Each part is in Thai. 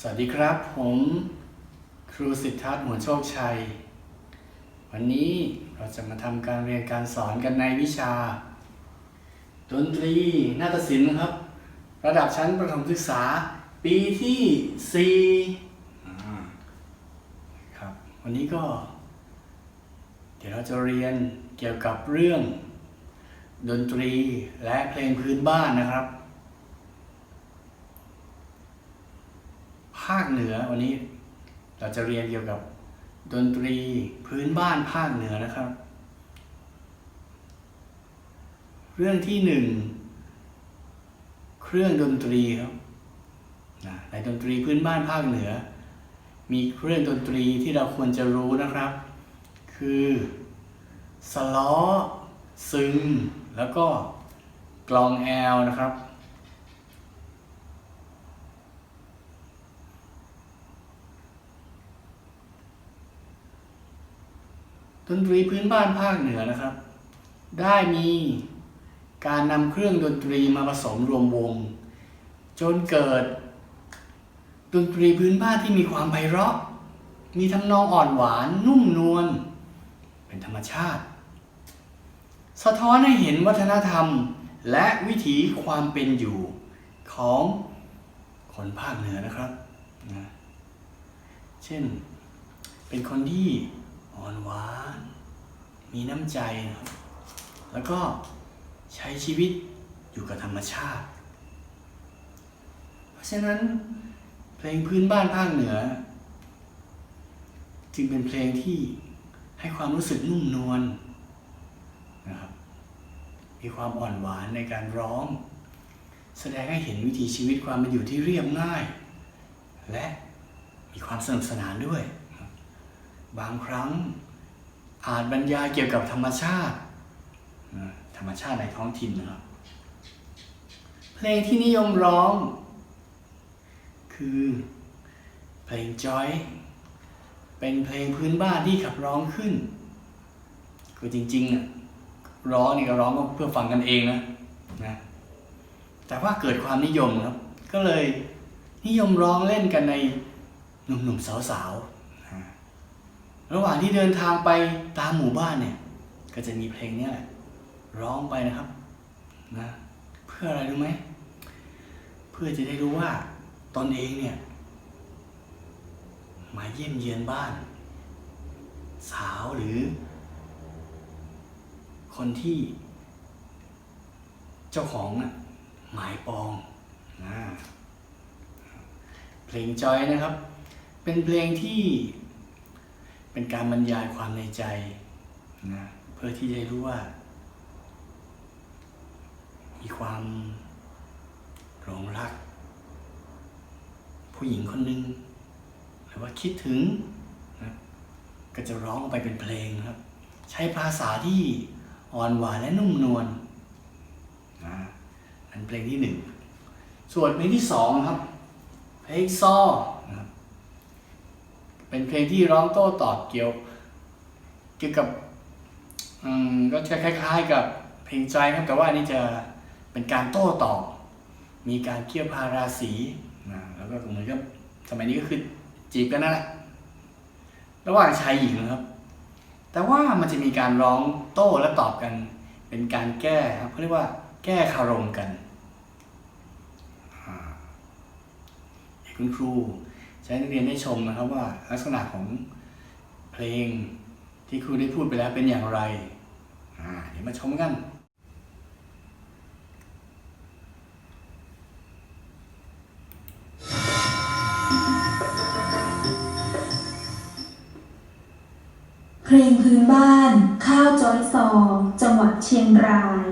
สวัสดีครับ ผมครูสิทธัตถ์หัวโชคชัย วันนี้เราจะมาทำการเรียนการสอนกันในวิชา ดนตรีนาฏศิลป์ครับ ระดับชั้นประถมศึกษาปีที่4อ่ครับ วันนี้ก็ เดี๋ยวเราจะเรียนเกี่ยวกับเรื่อง ดนตรีและเพลงพื้นบ้านนะครับ ภาคเหนือวันนี้เราจะเรียนเกี่ยวกับดนตรีพื้นบ้านภาคเหนือนะครับ เรื่องที่หนึ่งเครื่องดนตรีครับนะในดนตรีพื้นบ้านภาคเหนือ มีเครื่องดนตรีที่เราควรจะรู้นะครับ คือสล้อ ซึง แล้วก็กลองแอลนะครับ ดนตรีพื้นบ้านภาคเหนือนะครับ ได้มีการนำเครื่องดนตรีมาผสมรวมวง จนเกิด ดนตรีพื้นบ้านที่มีความไพเราะ มีทำนองอ่อนหวานนุ่มนวลเป็นธรรมชาติ สะท้อนให้เห็นวัฒนธรรมและวิถีความเป็นอยู่ของคนภาคเหนือนะครับนะเช่นเป็นคนที่ อ่อนหวาน มีน้ำใจ แล้วก็ใช้ชีวิตอยู่กับธรรมชาติ เพราะฉะนั้นเพลงพื้นบ้านภาคเหนือ จึงเป็นเพลงที่ให้ความรู้สึกนุ่มนวลนะครับมีความอ่อนหวานในการร้อง แสดงให้เห็นวิถีชีวิตความเป็นอยู่ที่เรียบง่าย และมีความสนุกสนานด้วย บางครั้งอาจบรรยายเกี่ยวกับธรรมชาติ ธรรมชาติในท้องถิ่นนะครับ เพลงที่นิยมร้อง คือเพลงจอย เป็นเพลงพื้นบ้านที่ขับร้องขึ้น คือจริงๆอะร้องนี่ก็ร้องเพื่อฟังกันเองนะนะ แต่ว่าเกิดความนิยมครับ ก็เลยนิยมร้องเล่นกันในหนุ่มๆสาวๆ ระหว่างที่เดินทางไปตามหมู่บ้านเนี่ย ก็จะมีเพลงนี้แหละ ร้องไปนะครับนะเพื่ออะไรรู้ไหม เพื่อจะได้รู้ว่าตนเองเนี่ย มาเยี่ยมเยียนบ้าน สาวหรือ คนที่เจ้าของน่ะหมายปองนะเพลงจอยนะครับ เป็นเพลงที่ เป็นการบรรยายความในใจนะเพื่อที่จะรู้ว่า มีความหลงรัก ผู้หญิงคนหนึ่งหรือว่าคิดถึงนะก็จะร้องไปเป็นเพลงครับ ใช้ภาษาที่อ่อนหวานและนุ่มนวลนะอันเพลงที่หนึ่งส่วนเพลงที่สองครับ เพลงซอ เป็นเพลงที่ร้องโต้ตอบเกี่ยว เกี่ยวกับอืมก็จะคล้าย ๆ กับเพลงใจครับแต่ว่าอันนี้จะเป็นการโต้ตอบ มีการเกี่ยวพาราสีนะแล้วก็เหมือนกับสมัยนี้ก็คือจีบกันนั่นแหละระหว่างชายหญิงครับ แต่ว่ามันจะมีการร้องโต้และตอบกัน เป็นการแก้ครับเขาเรียกว่าแก้คารมกันคุณครู ใช้นักเรียนได้ชมนะครับว่าลักษณะของเพลงที่ครูได้พูดไปแล้วเป็นอย่างไร อ่า เดี๋ยวมาชมกันเพลงพื้นบ้าน ข้าวจ้อยซอ จังหวัดเชียงราย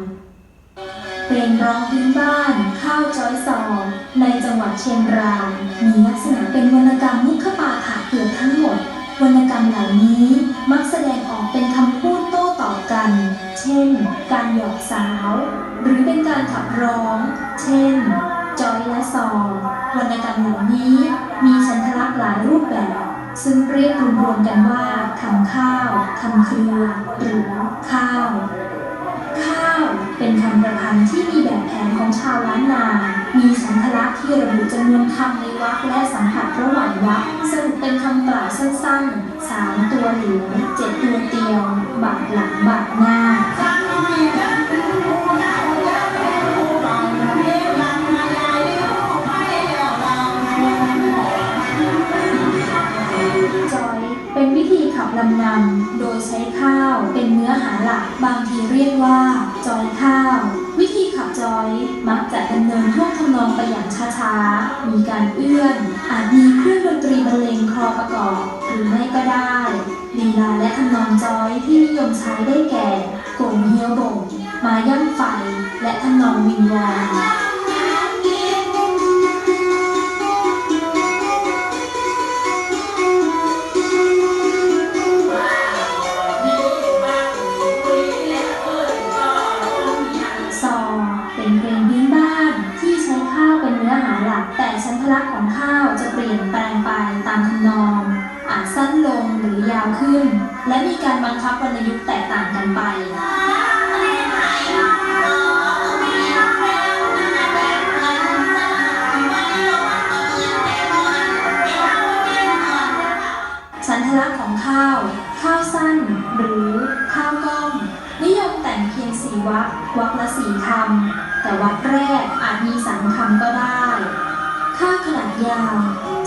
เพลงร้องพื้นบ้าน ข้าวจ้อยซอ ในจังหวัดเชียงรายมีลักษณะเป็นวรรณกรรมมุขปาฐะเกือบทั้งหมด วรรณกรรมเหล่านี้มักแสดงออกเป็นคำพูดโต้ตอบกัน เช่น การหยอกสาว หรือเป็นการขับร้อง เช่น จอยและซอง วรรณกรรมเหล่านี้ มีฉันทลักษณ์หลายรูปแบบ ซึ่งเรียกรวมๆกันว่าคำข้าวคำเครือหรือข้าว เป็นคำประพันธ์ที่มีแบบแผนของชาวล้านนา มีสัญลักษณ์ที่ระบุจำนวนคำในวรรคและสัมผัสระหว่างวรรคสรุปเป็นคำกล่าวสั้นๆสามตัวเหลือเจ็ดตัวเตียว บาดหลังบาดหน้า เป็นวิธีขับลำนำ โดยใช้ข้าวเป็นเนื้อหาหลัก บางทีเรียกว่า จอยข้าว วิธีขับจอยมักจะดำเนินท่วงทำนองไปอย่างช้าๆ มีการเอื้อน อาจมีเครื่องดนตรีบรรเลงคลอประกอบ หรือไม่ก็ได้ลีลาและทำนองจอยที่นิยมใช้ได้แก่โกงเฮียวบ่งมาย่ำไฟ และทำนองวิงวอน ขึ้น และมีการบังคับวรรณยุกต์แตกต่างกันไปฉันทลักษณ์ของข้าว ข้าวสั้น หรือข้าวกล้อง นิยมแต่งเพียงสีวรรควรรคละสีคำ แต่วรรคแรกอาจมีสามคำก็ได้ ข้าวขนาดยาว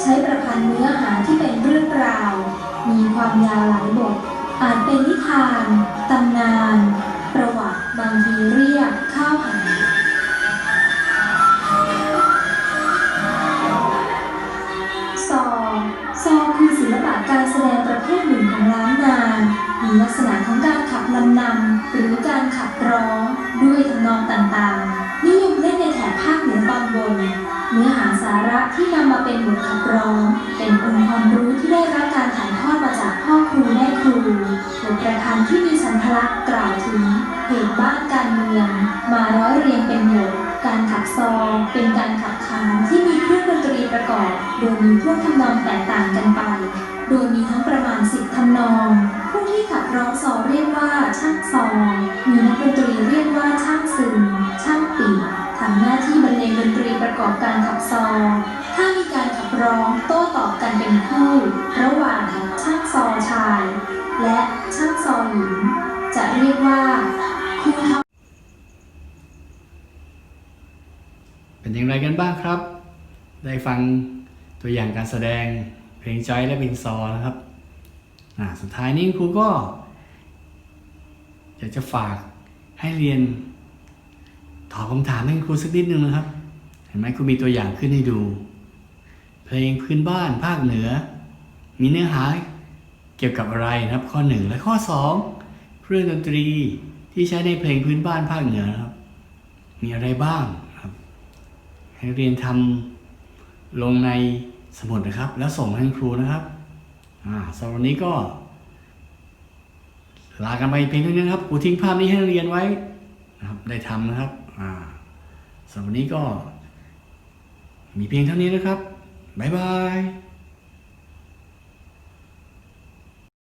ใช้ประพันธ์เนื้อหาที่เป็นเรื่องราว มีความยาวหลายบท อาจเป็นนิทาน ตำนาน ประวัติบางทีเรียกข้าวหาซอ ซอคือศิลปะการแสดงประเภทหนึ่งของล้านนามีลักษณะของการขับลำนำหรือการขับร้องด้วยทำนองต่างๆ นิยมเล่นในแถบภาคเหนือตอนบน เนื้อหาสาระที่นำมาเป็นบทขับร้อง เป็นองค์ความรู้ที่ได้รับการ อดมาจากพ่อครูแม่ครูบทประพันที่มีฉันทลักษณ์กล่าวถึงเหตุบ้านการเมือง มาร้อยเรียงเป็นบทการขับซองเป็นการขับขานที่มีเครื่องดนตรีประกอบ โดยมีท่วงทำนองแตกต่างกันไป โดยมีทั้งประมาณสิบทำนอง ผู้ที่ขับร้องซอเรียกว่าช่างซอง มีนักดนตรีเรียกว่าช่างซึมช่างปีทำหน้าที่บรรเลงดนตรีประกอบการขับซอง ถ้ามีการขับร้องโต้ตอบกันเป็นคู่ระหว่าง ซอชาย และช่างซอหญิงจะเรียกว่าคู่เท่าเป็นอย่างไรกันบ้างครับ ได้ฟังตัวอย่างการแสดงเพลงใจและเพลงซอนะครับอ่าสุดท้ายนี้ครูก็อยากจะฝากให้เรียนตอบคำถามให้ครูสักนิดนึงนะครับ เห็นไหมครูมีตัวอย่างขึ้นให้ดู เพลงพื้นบ้านภาคเหนือ มีเนื้อหา เกี่ยวกับอะไรนะครับ ข้อหนึ่งและข้อสองเครื่องดนตรีที่ใช้ในเพลงพื้นบ้านภาคเหนือครับ มีอะไรบ้างครับ ให้เรียนทำลงในสมุดนะครับ แล้วส่งให้ครูนะครับอ่าสำหรับวันนี้ก็ ลากันไปเพียงเท่านี้นะครับครูทิ้งภาพนี้ให้นักเรียนไว้นะครับ ได้ทำนะครับอ่าสำหรับวันนี้ก็ มีเพียงเท่านี้นะครับบ๊ายบาย